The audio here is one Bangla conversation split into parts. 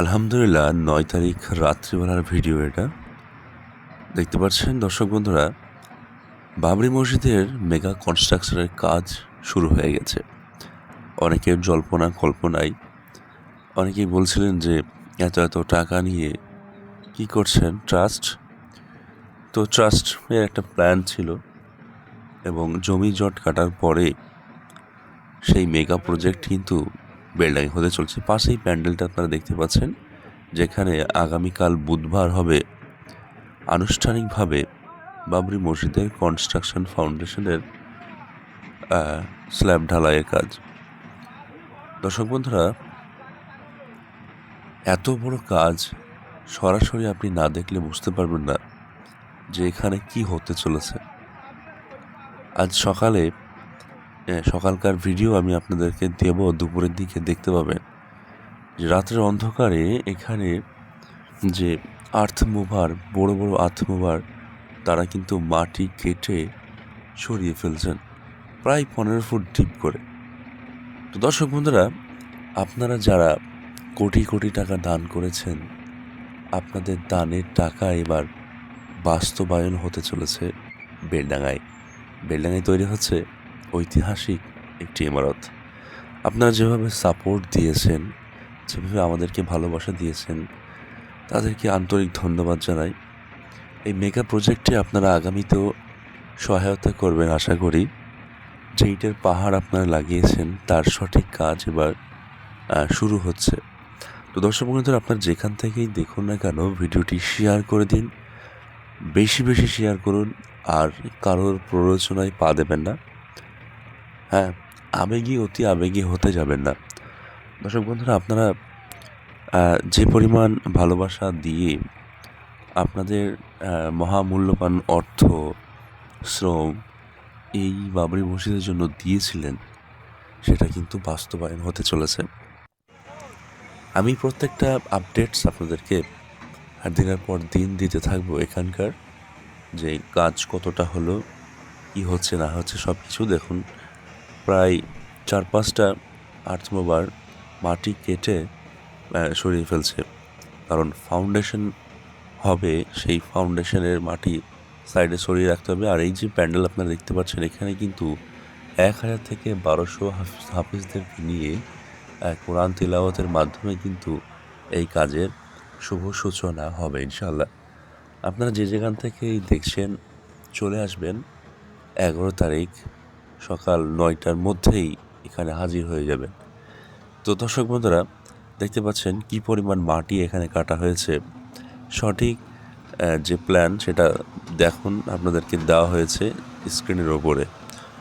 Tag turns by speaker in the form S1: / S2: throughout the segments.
S1: আলহামদুলিল্লাহ, নয় তারিখ রাত্রিবেলার ভিডিও এটা। দেখতে পাচ্ছেন দর্শক বন্ধুরা, বাবরি মসজিদের মেগা কনস্ট্রাকশনের কাজ শুরু হয়ে গেছে। অনেকের জল্পনা কল্পনায় অনেকেই বলছিলেন যে, এত এত টাকা নিয়ে কি করছেন? ট্রাস্ট? তো ট্রাস্ট এর একটা প্ল্যান ছিল এবং জমি জট কাটার পরে সেই মেগা প্রজেক্ট কিন্তু বেলডাঙি হতে চলছে। পাশেই প্যান্ডেলটা আপনারা দেখতে পাচ্ছেন, যেখানে আগামীকাল বুধবার হবে আনুষ্ঠানিকভাবে বাবরি মসজিদের কনস্ট্রাকশন ফাউন্ডেশনের স্ল্যাব ঢালাইয়ের কাজ। দর্শক বন্ধুরা, এত বড় কাজ সরাসরি আপনি না দেখলে বুঝতে পারবেন না যে এখানে কি হতে চলেছে। আজ সকালে সকালকার ভিডিও আমি আপনাদেরকে দেব, দুপুরের দিকে দেখতে পাবেন। যে রাত্রের অন্ধকারে এখানে যে আর্থ মুভার, বড় বড় আর্থ মুভার, তারা কিন্তু মাটি কেটে সরিয়ে ফেলছেন, প্রায় পনেরো ফুট ডিপ করে। তো দর্শক বন্ধুরা, আপনারা যারা কোটি কোটি টাকা দান করেছেন, আপনাদের দানের টাকা এবার বাস্তবায়ন হতে চলেছে বেলডাঙায় বেলডাঙায় তৈরি হচ্ছে ঐতিহাসিক একটি ইমারত। আপনারা যেভাবে সাপোর্ট দিয়েছেন, যেভাবে আমাদেরকে ভালোবাসা দিয়েছেন, তাদেরকে আন্তরিক ধন্যবাদ জানাই। এই মেগা প্রজেক্টে আপনারা আগামীতেও সহায়তা করবেন আশা করি। যে ইটের পাহাড় আপনারা লাগিয়েছেন, তার সঠিক কাজ এবার শুরু হচ্ছে। তো দর্শক বন্ধুরা, আপনার যেখান থেকেই দেখুন না কেন, ভিডিওটি শেয়ার করে দিন। বেশি বেশি শেয়ার করুন, আর কারোর প্ররোচনায় পা দেবেন না। হ্যাঁ আবেগী অতি আবেগী হতে যাবেন না। দর্শক বন্ধুরা, আপনারা যে পরিমাণ ভালোবাসা দিয়ে আপনাদের মহামূল্যবান অর্থ, শ্রম এই বাবরি মসজিদের জন্য দিয়েছিলেন, সেটা কিন্তু বাস্তবায়ন হতে চলেছে। আমি প্রত্যেকটা আপডেটস আপনাদেরকে দিনের পর দিন দিতে থাকব এখানকার, যে কাজ কতটা হলো, কি হচ্ছে, না হচ্ছে সব কিছু দেখুন। প্রায় চার পাঁচটা আর্থমোবার মাটি কেটে সরিয়ে ফেলছে। কারণ ফাউন্ডেশন হবে, সেই ফাউন্ডেশনের মাটি সাইডে সরিয়ে রাখতে হবে। আর এই যে প্যান্ডেল আপনারা দেখতে পাচ্ছেন, এখানে কিন্তু এক হাজার থেকে বারোশো হাফিজ- হাফিজদেরকে নিয়ে কোরআন তিলাওয়াতের মাধ্যমে কিন্তু এই কাজের শুভ সূচনা হবে ইনশাল্লাহ আপনারা যে যেখান থেকেই দেখছেন, চলে আসবেন এগারো তারিখ সকাল নয়টার মধ্যেই এখানে হাজির হয়ে যাবেন। তো দর্শক বন্ধুরা, দেখতে পাচ্ছেন কি পরিমাণ মাটি এখানে কাটা হয়েছে। সঠিক যে প্ল্যান সেটা দেখুন, আপনাদেরকে দেওয়া হয়েছে স্ক্রিনের ওপরে।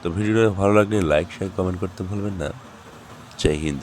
S1: তো ভিডিওটা ভালো লাগলে লাইক শেয়ার কমেন্ট করতে ভুলবেন না। জয় হিন্দ।